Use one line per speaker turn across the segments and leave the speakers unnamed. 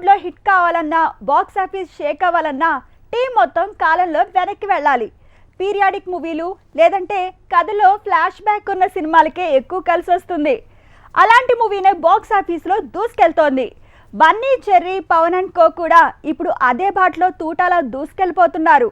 బాలీవుడ్లో హిట్ కావాలన్నా box office Sheikh అవ్వాలన్నా టీం మొత్తం కాలంలో వెనక్కి వెళ్ళాలి. పీరియాడిక్ మూవీలు లేదంటే కథలో ఫ్లాష్ బ్యాక్ ఉన్న సినిమాలకే ఎక్కువ కలిసి వస్తుంది. అలాంటి మూవీనే బాక్స్ ఆఫీస్లో దూసుకెళ్తోంది. బన్నీ చెర్రీ పవన్ అండ్ కో కూడా ఇప్పుడు అదే బాటలో తూటాలా దూసుకెళ్ళిపోతున్నారు.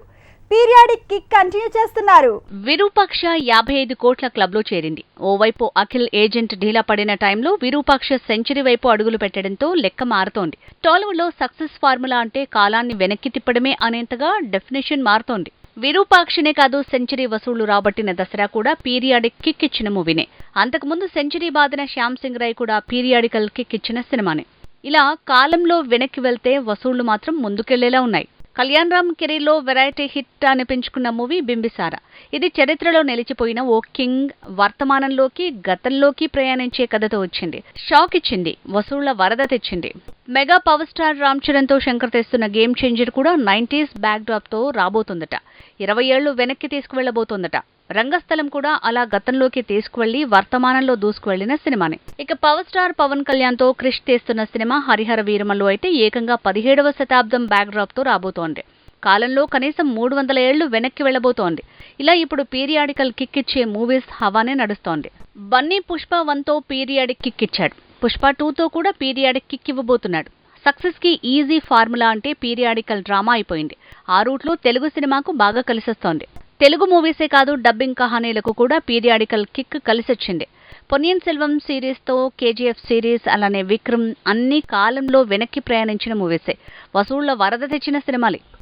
పీరియాడిక్ కిక్ కంటిన్యూ చేస్తున్నారు.
విరూపాక్ష యాభై ఐదు కోట్ల క్లబ్లో చేరింది. ఓవైపు అఖిల్ ఏజెంట్ ఢీలా పడిన టైంలో విరూపాక్ష సెంచరీ వైపు అడుగులు పెట్టడంతో లెక్క మారుతోంది. టాలీవుడ్లో సక్సెస్ ఫార్ములా అంటే కాలాన్ని వెనక్కి తిప్పడమే అనేంతగా డెఫినేషన్ మారుతోంది. విరూపాక్షనే కాదు సెంచరీ వసూళ్ళు రాబట్టిన దసరా కూడా పీరియాడిక్ కిక్ ఇచ్చిన మూవీనే. అంతకుముందు సెంచరీ బాదిన శ్యామ్ సింగ్ రాయ్ కూడా పీరియాడికల్ కిక్ ఇచ్చిన సినిమానే. ఇలా కాలంలో వెనక్కి వెళ్తే వసూళ్ళు మాత్రం ముందుకెళ్ళేలా ఉన్నాయి. కళ్యాణ్ రామ్ కెరీర్లో వెరైటీ హిట్ అనిపించుకున్న మూవీ బింబిసార. ఇది చరిత్రలో నిలిచిపోయిన ఓ కింగ్ వర్తమానంలోకి గతంలోకి ప్రయాణించే కథతో వచ్చింది. షాక్ ఇచ్చింది వసూళ్ళ వరద తెచ్చింది. మెగా పవర్ స్టార్ రామ్ చరణ్తో శంకర్ తెస్తున్న గేమ్ చేంజర్ కూడా నైన్టీస్ బ్యాక్ డ్రాప్తో రాబోతుందట. ఇరవై ఏళ్ళు వెనక్కి తీసుకువెళ్ళబోతోందట రంగస్థలం కూడా అలా గతంలోకి తీసుకువెళ్ళి వర్తమానంలో దూసుకువెళ్ళిన సినిమానే. ఇక పవర్ స్టార్ పవన్ కళ్యాణ్తో క్రిష్ తీస్తున్న సినిమా హరిహర వీరమల్లో అయితే ఏకంగా పదిహేడవ శతాబ్దం బ్యాక్ డ్రాప్తో రాబోతోంది. కాలంలో కనీసం మూడు వందల ఏళ్ళు వెనక్కి వెళ్ళబోతోంది ఇలా ఇప్పుడు పీరియాడికల్ కిక్ ఇచ్చే మూవీస్ హవానే నడుస్తోంది. బన్నీ పుష్ప వన్తో పీరియాడిక్ కిక్ ఇచ్చాడు పుష్ప టూతో కూడా పీరియాడిక్ కిక్ ఇవ్వబోతున్నాడు. సక్సెస్కి ఈజీ ఫార్ములా అంటే పీరియాడికల్ డ్రామా అయిపోయింది. ఆ రూట్లో తెలుగు సినిమాకు బాగా కలిసొస్తోంది. తెలుగు మూవీసే కాదు డబ్బింగ్ కహానీలకు కూడా పీరియాడికల్ కిక్ కలిసొచ్చింది. పొన్నియన్ సెల్వం సిరీస్తో కేజీఎఫ్ సిరీస్ అలానే విక్రమ్ అన్ని కాలంలో వెనక్కి ప్రయాణించిన మూవీసే. వసూళ్ళ వరద తెచ్చిన సినిమాలే.